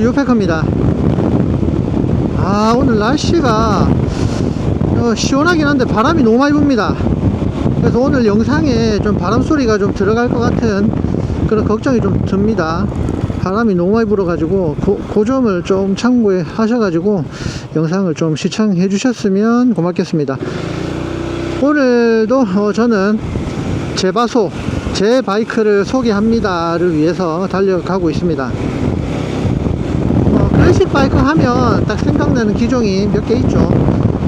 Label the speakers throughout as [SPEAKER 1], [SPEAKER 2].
[SPEAKER 1] 유페커입니다. 아 오늘 날씨가 어, 시원하긴 한데 바람이 너무 많이 붑니다. 그래서 오늘 영상에 좀 바람 소리가 좀 들어갈 것 같은 그런 걱정이 좀 듭니다. 바람이 너무 많이 불어가지고 그, 그 점을 좀 참고해 하셔가지고 영상을 좀 시청해 주셨으면 고맙겠습니다. 오늘도 어, 저는 제 바소 제 바이크를 소개합니다를 위해서 달려가고 있습니다 어, 클래식 바이크 하면 딱 생각나는 기종이 몇 개 있죠.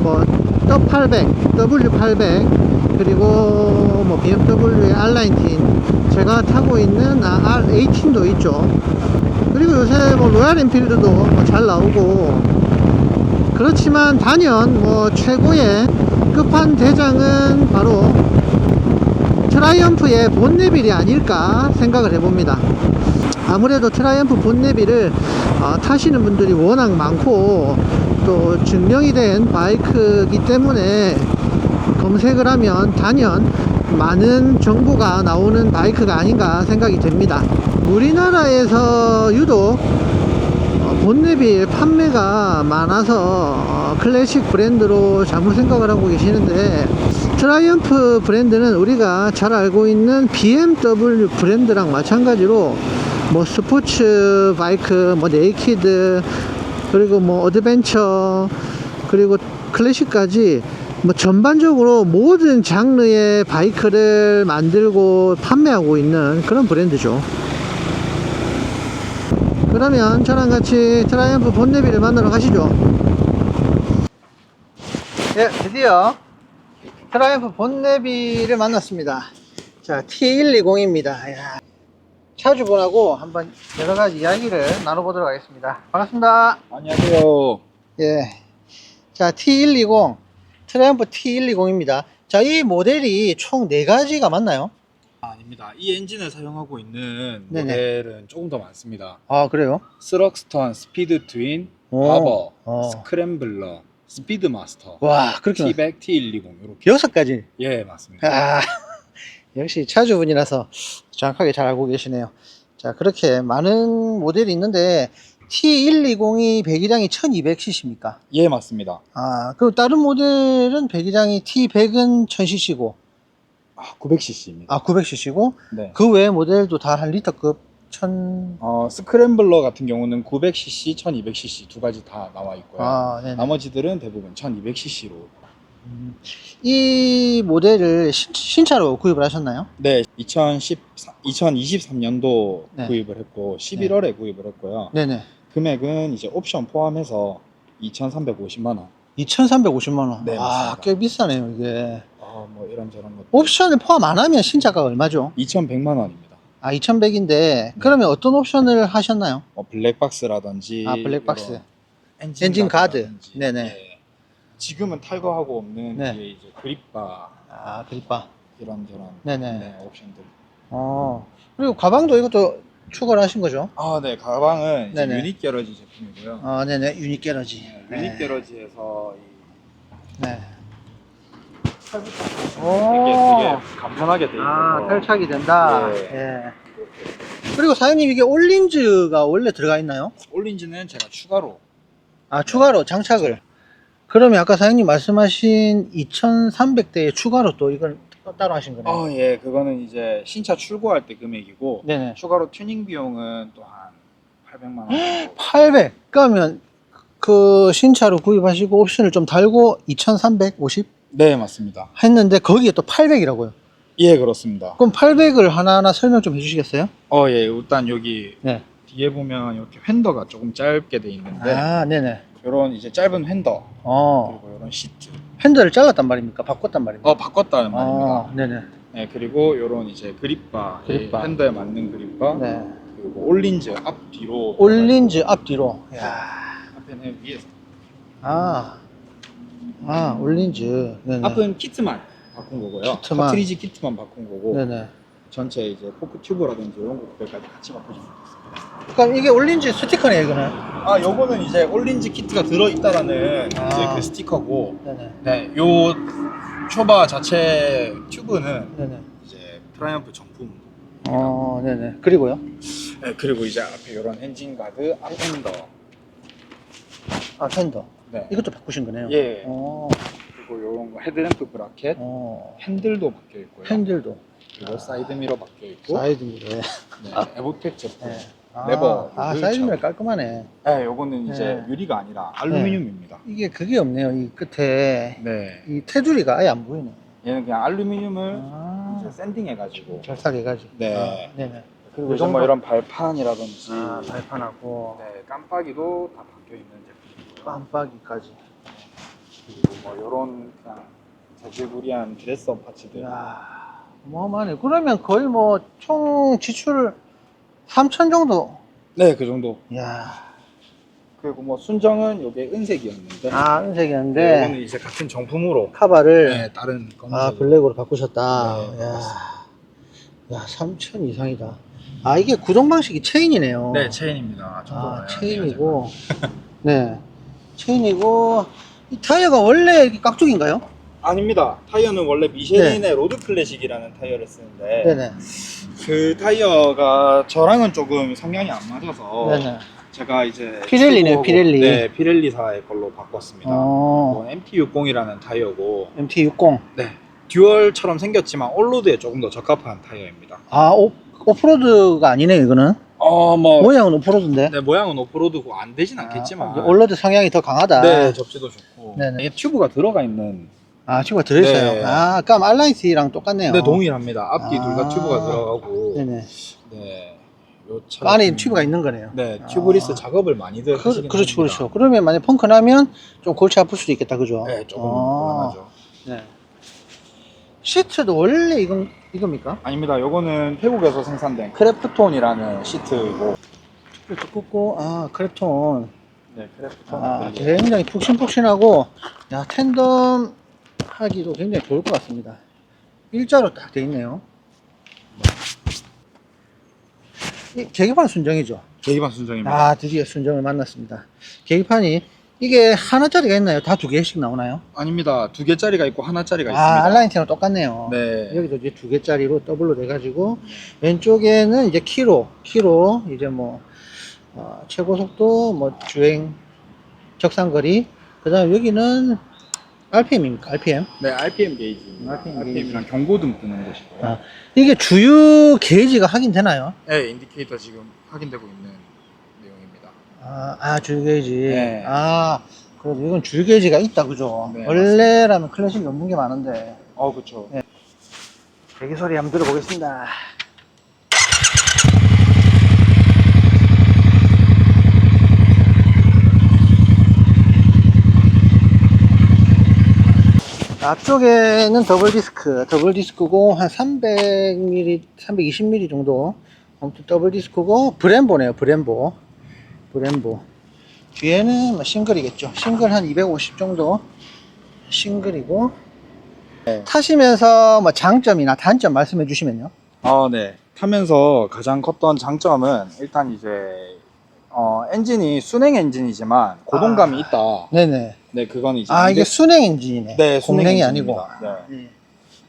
[SPEAKER 1] 뭐, W800, W800, 그리고 뭐, BMW의 R19, 제가 타고 있는 아, R18도 있죠. 그리고 요새 뭐, 로얄 엔필드도 뭐 잘 나오고, 그렇지만 단연 뭐, 최고의 끝판 대장은 바로 트라이언프의 본네빌이 아닐까 생각을 해봅니다. 아무래도 트라이언프 본네비를 어, 타시는 분들이 워낙 많고 또 증명이 된 바이크이기 때문에 검색을 하면 단연 많은 정보가 나오는 바이크가 아닌가 생각이 됩니다. 우리나라에서 유독 어, 본네빌 판매가 많아서 어, 클래식 브랜드로 잘못 생각을 하고 계시는데 트라이언프 브랜드는 우리가 잘 알고 있는 BMW 브랜드랑 마찬가지로 뭐 스포츠 바이크, 뭐 네이키드, 그리고 뭐 어드벤처, 그리고 클래식까지 뭐 전반적으로 모든 장르의 바이크를 만들고 판매하고 있는 그런 브랜드죠. 그러면 저랑 같이 트라이언프 본네비를 만나러 가시죠. 예, 드디어 트라이언프 본네비를 만났습니다. 자, T120입니다. 야, 차주분하고 한번 여러 가지 이야기를 나눠보도록 하겠습니다. 반갑습니다.
[SPEAKER 2] 안녕하세요.
[SPEAKER 1] 예. 자, T120, 트라이언프 T120입니다. 자, 이 모델이 총 4가지가 맞나요?
[SPEAKER 2] 아, 아닙니다. 이 엔진을 사용하고 있는
[SPEAKER 1] 네네.
[SPEAKER 2] 모델은 조금 더 많습니다.
[SPEAKER 1] 아, 그래요?
[SPEAKER 2] 스럭스턴, 스피드 트윈,
[SPEAKER 1] 오.
[SPEAKER 2] 바버,
[SPEAKER 1] 어.
[SPEAKER 2] 스크램블러, 스피드 마스터,
[SPEAKER 1] 와, 그렇게 많-
[SPEAKER 2] T100, T120 이렇게.
[SPEAKER 1] 여섯 가지.
[SPEAKER 2] 예, 맞습니다.
[SPEAKER 1] 아, 역시 차주분이라서 정확하게 잘 알고 계시네요. 자, 그렇게 많은 모델이 있는데 T120이 배기량이 1200cc입니까?
[SPEAKER 2] 예, 맞습니다.
[SPEAKER 1] 아, 그럼 다른 모델은 배기량이 T100은 1000cc고,
[SPEAKER 2] 아, 900cc입니다.
[SPEAKER 1] 아, 900cc고,
[SPEAKER 2] 네.
[SPEAKER 1] 그 외 모델도 다 한 리터급 1000,
[SPEAKER 2] 어, 스크램블러 같은 경우는 900cc, 1200cc 두 가지 다 나와 있고요.
[SPEAKER 1] 아, 네네.
[SPEAKER 2] 나머지들은 대부분 1200cc로.
[SPEAKER 1] 음, 이 모델을 신, 신차로 구입을 하셨나요?
[SPEAKER 2] 네, 2010, 2023년도
[SPEAKER 1] 네.
[SPEAKER 2] 구입을 했고 11월에 구입을 했고요.
[SPEAKER 1] 네네.
[SPEAKER 2] 금액은 이제 옵션 포함해서 2,350만 원.
[SPEAKER 1] 2350만 원.
[SPEAKER 2] 네,
[SPEAKER 1] 아,
[SPEAKER 2] 맞습니다.
[SPEAKER 1] 꽤 비싸네요, 이게.
[SPEAKER 2] 아, 뭐 이런저런 것.
[SPEAKER 1] 옵션을 포함 안 하면 신차가 얼마죠?
[SPEAKER 2] 2,100만 원입니다.
[SPEAKER 1] 아, 2100인데, 그러면 어떤 옵션을 하셨나요?
[SPEAKER 2] 뭐 블랙박스라든지
[SPEAKER 1] 아, 블랙박스.
[SPEAKER 2] 이런 엔진,
[SPEAKER 1] 엔진 가드.
[SPEAKER 2] 가드라든지.
[SPEAKER 1] 네네.
[SPEAKER 2] 예. 지금은 탈거하고 없는
[SPEAKER 1] 네.
[SPEAKER 2] 뒤에 이제 그립바
[SPEAKER 1] 아, 그립바.
[SPEAKER 2] 이런 저런
[SPEAKER 1] 네네.
[SPEAKER 2] 네, 옵션들.
[SPEAKER 1] 어. 그리고 가방도 이것도 추가를 하신 거죠?
[SPEAKER 2] 아, 네. 가방은 이제
[SPEAKER 1] 네네.
[SPEAKER 2] 유닛 게러지 제품이고요.
[SPEAKER 1] 아, 네네. 유닛 게러지.
[SPEAKER 2] 네, 유닛 게러지에서 이
[SPEAKER 1] 네.
[SPEAKER 2] 이게
[SPEAKER 1] 오.
[SPEAKER 2] 되게 간편하게 돼 있어서
[SPEAKER 1] 아, 탈착이 된다.
[SPEAKER 2] 예.
[SPEAKER 1] 예. 그리고 사장님 이게 올린즈가 원래 들어가 있나요?
[SPEAKER 2] 올린지는 제가 추가로
[SPEAKER 1] 아, 추가로 장착을. 그러면 아까 사장님 말씀하신 2300대에 추가로 또 이걸 따로 하신 거네요.
[SPEAKER 2] 아, 예. 그거는 이제 신차 출고할 때 금액이고
[SPEAKER 1] 네네.
[SPEAKER 2] 추가로 튜닝 비용은 또 한 800만 원 정도.
[SPEAKER 1] 800. 그러면 그 신차로 구입하시고 옵션을 좀 달고 2350
[SPEAKER 2] 네, 맞습니다.
[SPEAKER 1] 했는데 거기에 또 800이라고요.
[SPEAKER 2] 예, 그렇습니다.
[SPEAKER 1] 그럼 800을 하나하나 설명 좀 해주시겠어요?
[SPEAKER 2] 어, 예. 일단 여기
[SPEAKER 1] 네.
[SPEAKER 2] 뒤에 보면 이렇게 휀더가 조금 짧게 돼 있는데
[SPEAKER 1] 아, 네네.
[SPEAKER 2] 이런 이제 짧은 휀더
[SPEAKER 1] 어.
[SPEAKER 2] 그리고 이런 시트
[SPEAKER 1] 핸들을 잘랐단 말입니까? 바꿨단 말입니까?
[SPEAKER 2] 어 바꿨다는 말입니다.
[SPEAKER 1] 아, 네네.
[SPEAKER 2] 네 그리고 이런 이제 그립바, 이
[SPEAKER 1] 그립바.
[SPEAKER 2] 핸더에 맞는 그립바
[SPEAKER 1] 네.
[SPEAKER 2] 그리고 올린즈 앞 뒤로
[SPEAKER 1] 올린즈 앞뒤로. 야.
[SPEAKER 2] 앞에는 위에서
[SPEAKER 1] 아. 아, 올린즈. 네네.
[SPEAKER 2] 앞은 키트만 바꾼 거고요.
[SPEAKER 1] 키트만.
[SPEAKER 2] 카트리지 키트만 바꾼 거고
[SPEAKER 1] 네네.
[SPEAKER 2] 전체 이제 포크 튜브라든지 이런 것들까지 같이 되겠습니다.
[SPEAKER 1] 그럼 이게 올린즈 스티커네요, 이거는.
[SPEAKER 2] 아 요거는 이제 올린즈 키트가 들어 있다라는
[SPEAKER 1] 아.
[SPEAKER 2] 이제 그 스티커고
[SPEAKER 1] 네네.
[SPEAKER 2] 네, 요 초바 자체 튜브는
[SPEAKER 1] 네네.
[SPEAKER 2] 이제 트라이언프 정품
[SPEAKER 1] 어, 네네. 그리고요?
[SPEAKER 2] 네, 그리고 이제 앞에 이런 엔진 가드, 앞엔더.
[SPEAKER 1] 아, 팬더.
[SPEAKER 2] 네.
[SPEAKER 1] 이것도 바꾸신 거네요.
[SPEAKER 2] 예.
[SPEAKER 1] 어,
[SPEAKER 2] 그리고 이런 거 헤드램프 브라켓,
[SPEAKER 1] 어,
[SPEAKER 2] 핸들도 바뀌어 있고요.
[SPEAKER 1] 핸들도.
[SPEAKER 2] 그리고 사이드 미러 바뀌어 있고,
[SPEAKER 1] 사이드 미러.
[SPEAKER 2] 네, 에보텍 제품.
[SPEAKER 1] 네.
[SPEAKER 2] 레버,
[SPEAKER 1] 아,
[SPEAKER 2] 요즘
[SPEAKER 1] 사이드 미러
[SPEAKER 2] 참-
[SPEAKER 1] 깔끔하네.
[SPEAKER 2] 네, 요거는 이제
[SPEAKER 1] 네.
[SPEAKER 2] 유리가 아니라 알루미늄입니다.
[SPEAKER 1] 이게 그게 없네요. 이 끝에.
[SPEAKER 2] 네.
[SPEAKER 1] 이 테두리가 아예 안 보이네.
[SPEAKER 2] 얘는 그냥 알루미늄을
[SPEAKER 1] 아,
[SPEAKER 2] 이제 샌딩해가지고.
[SPEAKER 1] 절삭해 가지고.
[SPEAKER 2] 네.
[SPEAKER 1] 아, 네네.
[SPEAKER 2] 그리고
[SPEAKER 1] 이
[SPEAKER 2] 이제 뭐? 이런 발판이라든지,
[SPEAKER 1] 아, 발판하고
[SPEAKER 2] 네, 깜빡이도 다 바뀌어 있는 제품이고요.
[SPEAKER 1] 깜빡이까지.
[SPEAKER 2] 그리고 뭐 이런 그냥 자질구리한 드레스업 파츠들.
[SPEAKER 1] 이야, 어마어마하네. 그러면 거의 뭐 총 지출 3천 정도.
[SPEAKER 2] 네, 그 정도.
[SPEAKER 1] 이야.
[SPEAKER 2] 그리고 뭐 순정은 이게 은색이었는데,
[SPEAKER 1] 아,
[SPEAKER 2] 네,
[SPEAKER 1] 은색이었는데
[SPEAKER 2] 이거는 이제 같은 정품으로
[SPEAKER 1] 카바를
[SPEAKER 2] 네, 다른 검은색.
[SPEAKER 1] 아 블랙으로 바꾸셨다.
[SPEAKER 2] 네,
[SPEAKER 1] 야, 야 3천 이상이다. 아 이게 구동 방식이 체인이네요.
[SPEAKER 2] 네, 체인입니다.
[SPEAKER 1] 아 체인이고, 네 체인이고 이 타이어가 원래 이렇게 깍두기인가요?
[SPEAKER 2] 아닙니다. 타이어는 원래 미쉐린의 로드 클래식이라는 타이어를 쓰는데
[SPEAKER 1] 네네.
[SPEAKER 2] 그 타이어가 저랑은 조금 성향이 안 맞아서
[SPEAKER 1] 네네.
[SPEAKER 2] 제가 이제
[SPEAKER 1] 피렐리네요, 피렐리.
[SPEAKER 2] 네, 피렐리사의 걸로 바꿨습니다.
[SPEAKER 1] 어,
[SPEAKER 2] 이건 MT60이라는 타이어고
[SPEAKER 1] MT60.
[SPEAKER 2] 네, 듀얼처럼 생겼지만 올로드에 조금 더 적합한 타이어입니다.
[SPEAKER 1] 아 오, 오프로드가 아니네요 이거는.
[SPEAKER 2] 어, 뭐
[SPEAKER 1] 모양은 오프로드인데.
[SPEAKER 2] 네, 모양은 오프로드고 안 되진 않겠지만
[SPEAKER 1] 아, 올로드 성향이 더 강하다.
[SPEAKER 2] 네, 접지도 좋고
[SPEAKER 1] 네네.
[SPEAKER 2] 이게 튜브가 들어가 있는
[SPEAKER 1] 아 튜브가 들어있어요.
[SPEAKER 2] 네.
[SPEAKER 1] 아 아까 알라인스랑 똑같네요.
[SPEAKER 2] 네, 동일합니다. 앞뒤 둘
[SPEAKER 1] 아.
[SPEAKER 2] 다 튜브가 들어가고
[SPEAKER 1] 네네.
[SPEAKER 2] 네,
[SPEAKER 1] 요차그 안에
[SPEAKER 2] 같은
[SPEAKER 1] 튜브가 있는 거네요.
[SPEAKER 2] 네,
[SPEAKER 1] 아.
[SPEAKER 2] 튜브리스 작업을 많이들
[SPEAKER 1] 그,
[SPEAKER 2] 하시긴
[SPEAKER 1] 그렇죠,
[SPEAKER 2] 합니다.
[SPEAKER 1] 그렇죠. 그러면 만약 펑크 나면 좀 골치 아플 수도 있겠다, 그죠?
[SPEAKER 2] 네, 조금
[SPEAKER 1] 아,
[SPEAKER 2] 불안하죠.
[SPEAKER 1] 네. 시트도 원래 이건 이겁니까?
[SPEAKER 2] 아닙니다. 요거는 태국에서 생산된 크래프톤이라는 시트이고
[SPEAKER 1] 이렇게 꽂고 아 크랩톤.
[SPEAKER 2] 네, 크래프톤
[SPEAKER 1] 아. 굉장히 푹신푹신하고 야 텐덤 하기도 굉장히 좋을 것 같습니다. 일자로 딱 돼 있네요. 이 계기판 순정이죠.
[SPEAKER 2] 계기판 순정입니다.
[SPEAKER 1] 아 드디어 순정을 만났습니다. 계기판이 이게 하나짜리가 있나요? 다 두 개씩 나오나요?
[SPEAKER 2] 아닙니다. 두 개짜리가 있고 하나짜리가
[SPEAKER 1] 아
[SPEAKER 2] 있습니다.
[SPEAKER 1] 알라인티랑 똑같네요.
[SPEAKER 2] 네.
[SPEAKER 1] 여기도 이제 두 개짜리로 더블로 돼가지고 왼쪽에는 이제 키로 키로 이제 뭐 어, 최고 속도 뭐 주행 적상거리 그 다음 에 여기는 RPM입니까 RPM
[SPEAKER 2] 네, RPM 게이지.
[SPEAKER 1] RPM
[SPEAKER 2] RPM이랑 경고등 뜨는 곳이고요.
[SPEAKER 1] 아. 이게 주유 게이지가 확인되나요?
[SPEAKER 2] 네, 인디케이터 지금 확인되고 있는.
[SPEAKER 1] 아, 아 게이지
[SPEAKER 2] 네.
[SPEAKER 1] 아 그래도 이건 주유 게이지가 있다 그죠
[SPEAKER 2] 네,
[SPEAKER 1] 원래라면 클래식이 없는 게 많은데
[SPEAKER 2] 어, 그렇죠.
[SPEAKER 1] 네. 대기 소리 한번 들어보겠습니다 앞쪽에는 더블 디스크, 더블 디스크고 한 300mm, 320mm 정도. 아무튼 더블 디스크고 브렘보네요, 브렘보. 브렘보. 뒤에는 뭐 싱글이겠죠. 싱글 한 250 정도. 싱글이고.
[SPEAKER 2] 네.
[SPEAKER 1] 타시면서 뭐 장점이나 단점 말씀해 주시면요.
[SPEAKER 2] 아, 네. 타면서 가장 컸던 장점은 일단 이제 어, 엔진이 순행 엔진이지만 고동감이 있다.
[SPEAKER 1] 네네.
[SPEAKER 2] 네, 그건 이제
[SPEAKER 1] 아, 이게 순행 엔진이네.
[SPEAKER 2] 네, 순행
[SPEAKER 1] 공랭이
[SPEAKER 2] 엔진입니다.
[SPEAKER 1] 아니고.
[SPEAKER 2] 네.
[SPEAKER 1] 네.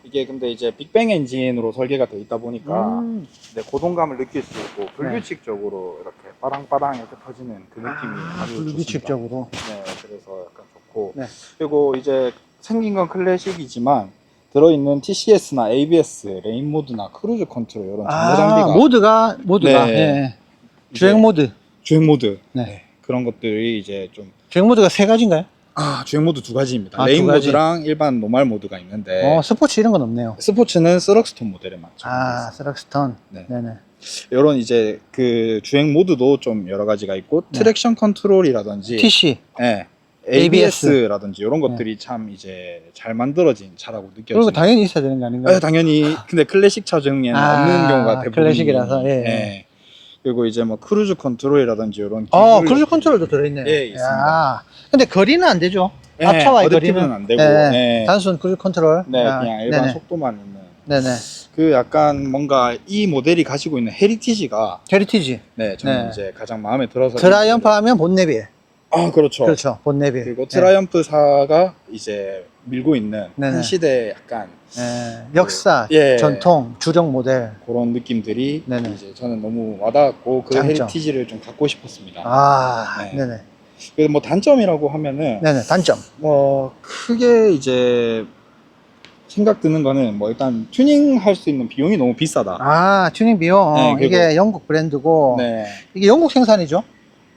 [SPEAKER 2] 이게 근데 이제 빅뱅 엔진으로 설계가 되어 있다 보니까
[SPEAKER 1] 음.
[SPEAKER 2] 네, 고동감을 느낄 수 있고 불규칙적으로 이렇게 빠랑빠랑 이렇게 터지는 그 느낌이
[SPEAKER 1] 아,
[SPEAKER 2] 아주 좋습니다.
[SPEAKER 1] 불규칙적으로.
[SPEAKER 2] 네, 그래서 약간 좋고
[SPEAKER 1] 네.
[SPEAKER 2] 그리고 이제 생긴 건 클래식이지만 들어있는 TCS나 ABS, 레인 모드나 크루즈 컨트롤 이런 정보
[SPEAKER 1] 아,
[SPEAKER 2] 장비가
[SPEAKER 1] 모드가, 모드가.
[SPEAKER 2] 네.
[SPEAKER 1] 예.
[SPEAKER 2] 이제
[SPEAKER 1] 주행 모드.
[SPEAKER 2] 주행 모드
[SPEAKER 1] 네.
[SPEAKER 2] 그런 것들이 이제 좀
[SPEAKER 1] 주행 모드가 세 가지인가요?
[SPEAKER 2] 아, 주행 모드 두 가지입니다.
[SPEAKER 1] 아,
[SPEAKER 2] 레인
[SPEAKER 1] 두 가지.
[SPEAKER 2] 모드랑 일반 노말 모드가 있는데
[SPEAKER 1] 어, 스포츠 이런 건 없네요.
[SPEAKER 2] 스포츠는 스럭스톤 모델에 맞죠.
[SPEAKER 1] 아, 스락스턴.
[SPEAKER 2] 네.
[SPEAKER 1] 네 네.
[SPEAKER 2] 이런 이제 그 주행 모드도 좀 여러 가지가 있고
[SPEAKER 1] 네.
[SPEAKER 2] 트랙션 컨트롤이라든지
[SPEAKER 1] TC.
[SPEAKER 2] 예,
[SPEAKER 1] ABS.
[SPEAKER 2] ABS라든지 이런 것들이 참 이제 잘 만들어진 차라고
[SPEAKER 1] 그리고
[SPEAKER 2] 느껴집니다.
[SPEAKER 1] 당연히 있어야 되는 거 아닌가요?
[SPEAKER 2] 예, 당연히 근데 클래식 차 중에는
[SPEAKER 1] 아,
[SPEAKER 2] 없는 경우가 대부분
[SPEAKER 1] 클래식이라서, 예.
[SPEAKER 2] 그리고 이제 뭐 크루즈 컨트롤이라든지 이런
[SPEAKER 1] 어,
[SPEAKER 2] 기술-
[SPEAKER 1] 크루즈 컨트롤도 들어있네요.
[SPEAKER 2] 예, 있습니다.
[SPEAKER 1] 야, 근데 거리는 안 되죠.
[SPEAKER 2] 예,
[SPEAKER 1] 앞차와의
[SPEAKER 2] 어댑티브는
[SPEAKER 1] 거리는
[SPEAKER 2] 안 되고
[SPEAKER 1] 예,
[SPEAKER 2] 예.
[SPEAKER 1] 단순 크루즈 컨트롤.
[SPEAKER 2] 네,
[SPEAKER 1] 아,
[SPEAKER 2] 그냥 일반
[SPEAKER 1] 네네.
[SPEAKER 2] 속도만 있는
[SPEAKER 1] 네네.
[SPEAKER 2] 그 약간 뭔가 이 모델이 가지고 있는 헤리티지가
[SPEAKER 1] 헤리티지.
[SPEAKER 2] 네, 저는
[SPEAKER 1] 네.
[SPEAKER 2] 이제 가장 마음에 들어서
[SPEAKER 1] 트라이언프 하면 본네비에.
[SPEAKER 2] 아, 그렇죠.
[SPEAKER 1] 그렇죠. 본네비.
[SPEAKER 2] 그리고 트라이언프사가 이제 밀고 있는
[SPEAKER 1] 네네.
[SPEAKER 2] 한 시대의 약간
[SPEAKER 1] 예, 역사,
[SPEAKER 2] 예.
[SPEAKER 1] 전통, 주력 모델.
[SPEAKER 2] 그런 느낌들이
[SPEAKER 1] 네네.
[SPEAKER 2] 이제 저는 너무 와닿았고 그
[SPEAKER 1] 장점.
[SPEAKER 2] 헤리티지를 좀 갖고 싶었습니다.
[SPEAKER 1] 아,
[SPEAKER 2] 네.
[SPEAKER 1] 네. 네
[SPEAKER 2] 그래서 뭐 단점이라고 하면은
[SPEAKER 1] 네네. 단점.
[SPEAKER 2] 뭐 크게 이제 생각 드는 거는 뭐 일단 튜닝 할 수 있는 비용이 너무 비싸다.
[SPEAKER 1] 아, 튜닝 비용.
[SPEAKER 2] 네, 그리고-
[SPEAKER 1] 이게 영국 브랜드고.
[SPEAKER 2] 네.
[SPEAKER 1] 이게 영국 생산이죠?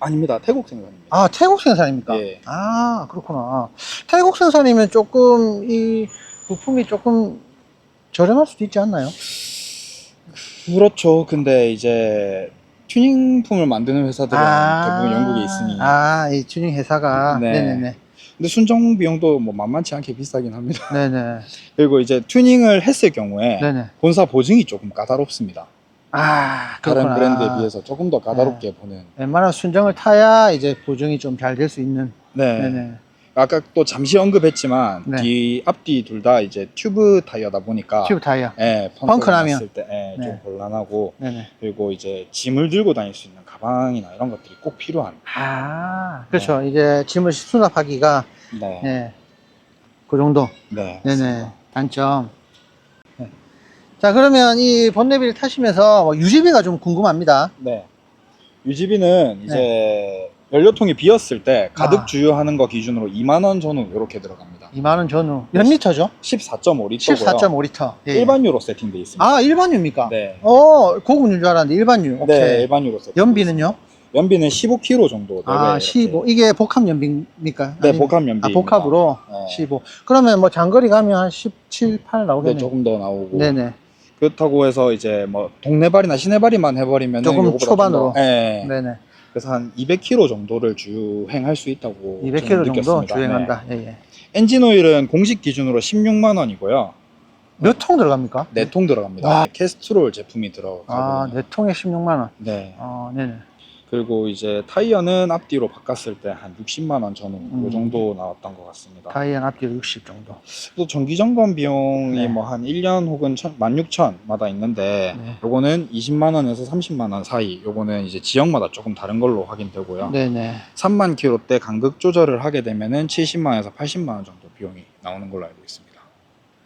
[SPEAKER 2] 아닙니다. 태국 생산입니다.
[SPEAKER 1] 아, 태국 생산입니까?
[SPEAKER 2] 예.
[SPEAKER 1] 아, 그렇구나. 태국 생산이면 조금 이 부품이 조금 저렴할 수도 있지 않나요?
[SPEAKER 2] 그렇죠. 근데 이제 튜닝품을 만드는 회사들은 대부분 영국에 있으니.
[SPEAKER 1] 아, 이 튜닝 회사가.
[SPEAKER 2] 네.
[SPEAKER 1] 네. 네네
[SPEAKER 2] 근데 순정 비용도 뭐 만만치 않게 비싸긴 합니다.
[SPEAKER 1] 네네.
[SPEAKER 2] 그리고 이제 튜닝을 했을 경우에
[SPEAKER 1] 네네.
[SPEAKER 2] 본사 보증이 조금 까다롭습니다.
[SPEAKER 1] 아,
[SPEAKER 2] 다른
[SPEAKER 1] 그렇구나.
[SPEAKER 2] 브랜드에 비해서 조금 더 까다롭게 보는.
[SPEAKER 1] 웬만한 순정을 타야 이제 보증이 좀 잘 될 수 있는.
[SPEAKER 2] 네.
[SPEAKER 1] 네네.
[SPEAKER 2] 아까 또 잠시 언급했지만
[SPEAKER 1] 네.
[SPEAKER 2] 뒤 앞뒤 둘 다 이제 튜브 타이어다 보니까
[SPEAKER 1] 튜브 타이어.
[SPEAKER 2] 예,
[SPEAKER 1] 펑크
[SPEAKER 2] 펑크가
[SPEAKER 1] 나면.
[SPEAKER 2] 났을 때 예, 좀
[SPEAKER 1] 네.
[SPEAKER 2] 곤란하고
[SPEAKER 1] 네네.
[SPEAKER 2] 그리고 이제 짐을 들고 다닐 수 있는 가방이나 이런 것들이 꼭 필요한.
[SPEAKER 1] 아, 그렇죠. 이제 짐을 수납하기가,
[SPEAKER 2] 네.
[SPEAKER 1] 네. 그 정도.
[SPEAKER 2] 네.
[SPEAKER 1] 네네. 단점. 네. 자, 그러면 이 본네비를 타시면서 뭐 유지비가 좀 궁금합니다.
[SPEAKER 2] 네. 유지비는 이제 연료통이 비었을 때 가득
[SPEAKER 1] 아.
[SPEAKER 2] 주유하는 거 기준으로 2만 원 전후 이렇게 들어갑니다.
[SPEAKER 1] 2만원 전후. 몇 리터죠?
[SPEAKER 2] 14.5리터고요.
[SPEAKER 1] 14.5리터. 예.
[SPEAKER 2] 일반유로 세팅돼 있습니다.
[SPEAKER 1] 아, 일반유입니까?
[SPEAKER 2] 네.
[SPEAKER 1] 어, 고급유인 줄 알았는데 일반유. 오케이.
[SPEAKER 2] 네, 일반유로 세팅.
[SPEAKER 1] 연비는요?
[SPEAKER 2] 연비는 15km 정도.
[SPEAKER 1] 아,
[SPEAKER 2] 내외
[SPEAKER 1] 15. 이게 복합 연비입니까?
[SPEAKER 2] 네,
[SPEAKER 1] 아니면-
[SPEAKER 2] 복합 연비.
[SPEAKER 1] 아, 복합으로
[SPEAKER 2] 네.
[SPEAKER 1] 15. 그러면 뭐 장거리 가면 한 17, 8
[SPEAKER 2] 네,
[SPEAKER 1] 나오겠네요.
[SPEAKER 2] 조금 더 나오고.
[SPEAKER 1] 네네.
[SPEAKER 2] 그렇다고 해서 이제 뭐 동네발이나 시내발이만 해버리면
[SPEAKER 1] 조금 초반으로.
[SPEAKER 2] 네.
[SPEAKER 1] 네네.
[SPEAKER 2] 그래서 한 200km 정도를 주행할 수 있다고
[SPEAKER 1] 200km
[SPEAKER 2] 저는
[SPEAKER 1] 정도
[SPEAKER 2] 느꼈습니다.
[SPEAKER 1] 주행한다.
[SPEAKER 2] 네.
[SPEAKER 1] 예, 예.
[SPEAKER 2] 엔진 오일은 공식 기준으로 16만 원이고요.
[SPEAKER 1] 몇 통 들어갑니까?
[SPEAKER 2] 네 통 들어갑니다.
[SPEAKER 1] 와.
[SPEAKER 2] 캐스트롤 제품이 들어가거든요.
[SPEAKER 1] 아, 네 통에 16만 원.
[SPEAKER 2] 네.
[SPEAKER 1] 아, 네네.
[SPEAKER 2] 그리고 이제 타이어는 앞뒤로 바꿨을 때 한 60만 원 전후
[SPEAKER 1] 음.
[SPEAKER 2] 이 정도 나왔던 것 같습니다.
[SPEAKER 1] 타이어 앞뒤 60 정도.
[SPEAKER 2] 또 정기 점검 비용이
[SPEAKER 1] 네.
[SPEAKER 2] 뭐 한 1년 혹은 16,000마다 있는데
[SPEAKER 1] 네.
[SPEAKER 2] 요거는 20만 원에서 30만 원 사이. 요거는 이제 지역마다 조금 다른 걸로 확인되고요.
[SPEAKER 1] 네 네.
[SPEAKER 2] 3만 킬로 때 간극 조절을 하게 되면은 70만 원에서 80만 원 정도 비용이 나오는 걸로 알고 있습니다.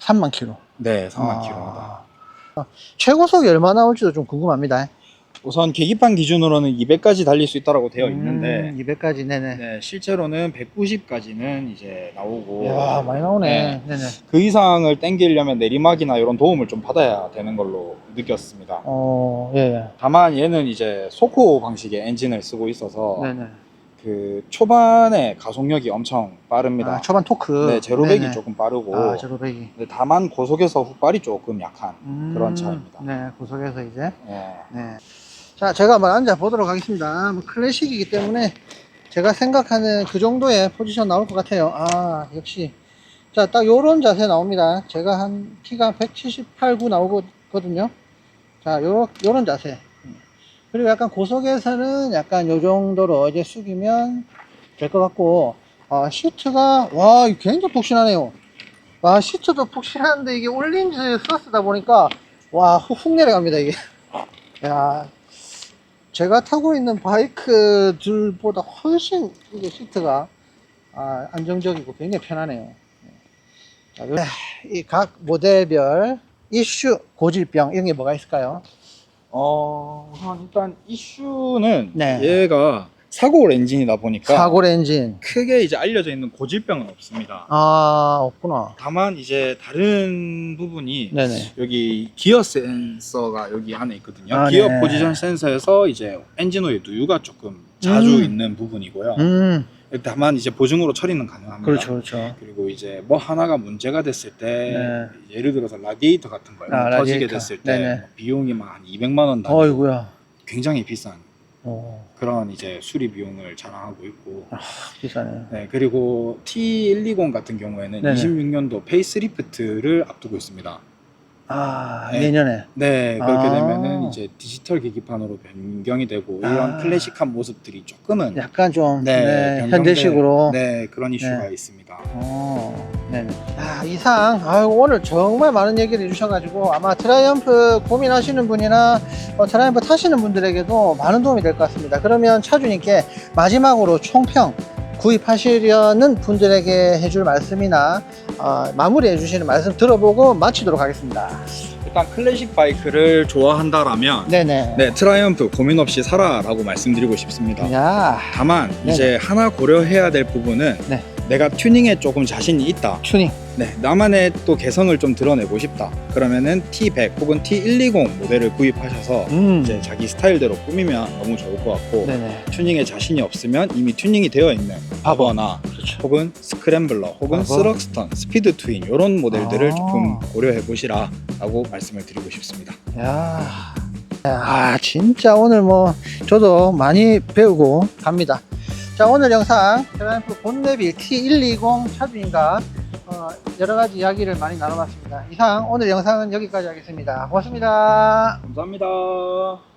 [SPEAKER 1] 3만 킬로.
[SPEAKER 2] 네, 3만
[SPEAKER 1] 아.
[SPEAKER 2] 킬로마다.
[SPEAKER 1] 아, 최고속이 얼마 나올지도 좀 궁금합니다.
[SPEAKER 2] 우선 계기판 기준으로는 200까지 달릴 수 있다고 되어 있는데
[SPEAKER 1] 음, 200까지, 네네.
[SPEAKER 2] 네, 실제로는 190까지는 이제 나오고
[SPEAKER 1] 이야, 많이 나오네.
[SPEAKER 2] 네.
[SPEAKER 1] 네. 네
[SPEAKER 2] 그 이상을 땡기려면 내리막이나 이런 도움을 좀 받아야 되는 걸로 느꼈습니다.
[SPEAKER 1] 어, 예, 예.
[SPEAKER 2] 다만 얘는 이제 소코 방식의 엔진을 쓰고 있어서
[SPEAKER 1] 네네.
[SPEAKER 2] 그 초반에 가속력이 엄청 빠릅니다.
[SPEAKER 1] 아, 초반 토크.
[SPEAKER 2] 네, 제로백이
[SPEAKER 1] 네네.
[SPEAKER 2] 조금 빠르고
[SPEAKER 1] 아, 제로백이.
[SPEAKER 2] 근데 다만 고속에서 훅발이 조금 약한
[SPEAKER 1] 음,
[SPEAKER 2] 그런 차입니다.
[SPEAKER 1] 네, 고속에서 이제.
[SPEAKER 2] 예.
[SPEAKER 1] 네. 자, 제가 한번 앉아 보도록 하겠습니다. 뭐 클래식이기 때문에 제가 생각하는 그 정도의 포지션 나올 것 같아요. 아, 역시. 자, 딱 요런 자세 나옵니다. 제가 한 키가 178, 9 나오거든요. 자, 요, 요런 자세. 그리고 약간 고속에서는 약간 요 정도로 이제 숙이면 될 것 같고, 아, 시트가, 와, 굉장히 푹신하네요. 와, 시트도 푹신한데 이게 올린즈 서스다 보니까, 와, 훅훅 내려갑니다, 이게. 야, 제가 타고 있는 바이크들보다 훨씬 이게 시트가 아, 안정적이고 굉장히 편하네요. 이각 모델별 이슈, 고질병 이런 게 뭐가 있을까요?
[SPEAKER 2] 어, 우선 일단 이슈는
[SPEAKER 1] 네.
[SPEAKER 2] 얘가 사고올 엔진이다 보니까
[SPEAKER 1] 사골 엔진.
[SPEAKER 2] 크게 이제 알려져 있는 고질병은 없습니다.
[SPEAKER 1] 아, 없구나.
[SPEAKER 2] 다만 이제 다른 부분이
[SPEAKER 1] 네네.
[SPEAKER 2] 여기 기어 센서가 여기 안에 있거든요.
[SPEAKER 1] 아,
[SPEAKER 2] 기어
[SPEAKER 1] 네.
[SPEAKER 2] 포지션 센서에서 이제 엔진 오일 누유가 조금 자주
[SPEAKER 1] 음.
[SPEAKER 2] 있는 부분이고요.
[SPEAKER 1] 음,
[SPEAKER 2] 다만 이제 보증으로 처리는 가능합니다.
[SPEAKER 1] 그렇죠, 그렇죠.
[SPEAKER 2] 그리고 이제 뭐 하나가 문제가 됐을 때
[SPEAKER 1] 네.
[SPEAKER 2] 예를 들어서 라디에이터 같은 거
[SPEAKER 1] 아,
[SPEAKER 2] 터지게
[SPEAKER 1] 라디에이터.
[SPEAKER 2] 됐을 때
[SPEAKER 1] 네네.
[SPEAKER 2] 뭐 비용이 막 한 200만 원 단위
[SPEAKER 1] 어이구야.
[SPEAKER 2] 굉장히 비싼
[SPEAKER 1] 어,
[SPEAKER 2] 그런 이제 수리 비용을 자랑하고 있고
[SPEAKER 1] 비싸네.
[SPEAKER 2] 네, 그리고 T120 같은 경우에는
[SPEAKER 1] 네네.
[SPEAKER 2] 26년도 페이스리프트를 앞두고 있습니다.
[SPEAKER 1] 아,
[SPEAKER 2] 네.
[SPEAKER 1] 내년에.
[SPEAKER 2] 네, 그렇게
[SPEAKER 1] 아.
[SPEAKER 2] 되면은 이제 디지털 계기판으로 변경이 되고
[SPEAKER 1] 아.
[SPEAKER 2] 이런 클래식한 모습들이 조금은
[SPEAKER 1] 약간 좀
[SPEAKER 2] 네,
[SPEAKER 1] 네, 현대식으로.
[SPEAKER 2] 네, 그런 이슈가
[SPEAKER 1] 네.
[SPEAKER 2] 있습니다.
[SPEAKER 1] 어, 네. 아, 이상, 아유, 오늘 정말 많은 얘기를 해주셔가지고, 아마 트라이언프 고민하시는 분이나, 어, 트라이언프 타시는 분들에게도 많은 도움이 될 것 같습니다. 그러면 차주님께 마지막으로 총평, 구입하시려는 분들에게 해줄 말씀이나 어, 마무리해 주시는 말씀 들어보고 마치도록 하겠습니다.
[SPEAKER 2] 일단 클래식 바이크를 좋아한다라면
[SPEAKER 1] 네네.
[SPEAKER 2] 네 트라이언프 고민 없이 사라라고 말씀드리고 싶습니다.
[SPEAKER 1] 야
[SPEAKER 2] 다만
[SPEAKER 1] 네네.
[SPEAKER 2] 이제 하나 고려해야 될 부분은
[SPEAKER 1] 네.
[SPEAKER 2] 내가 튜닝에 조금 자신이 있다.
[SPEAKER 1] 튜닝.
[SPEAKER 2] 네, 나만의 또 개성을 좀 드러내고 싶다. 그러면은 T100 혹은 T120 모델을 구입하셔서
[SPEAKER 1] 음.
[SPEAKER 2] 이제 자기 스타일대로 꾸미면 너무 좋을 것 같고
[SPEAKER 1] 네네.
[SPEAKER 2] 튜닝에 자신이 없으면 이미 튜닝이 되어 있는 바버나
[SPEAKER 1] 그렇죠.
[SPEAKER 2] 혹은 스크램블러 혹은
[SPEAKER 1] 바버.
[SPEAKER 2] 스럭스턴, 스피드 트윈 이런 모델들을
[SPEAKER 1] 아.
[SPEAKER 2] 조금 고려해 보시라 라고 말씀을 드리고 싶습니다.
[SPEAKER 1] 야. 아 진짜 오늘 뭐 저도 많이 배우고 갑니다. 자 오늘 영상 트라이프 본네빌 T120 차주인과 어, 여러 가지 이야기를 많이 나눠봤습니다. 이상 오늘 영상은 여기까지 하겠습니다. 고맙습니다.
[SPEAKER 2] 감사합니다.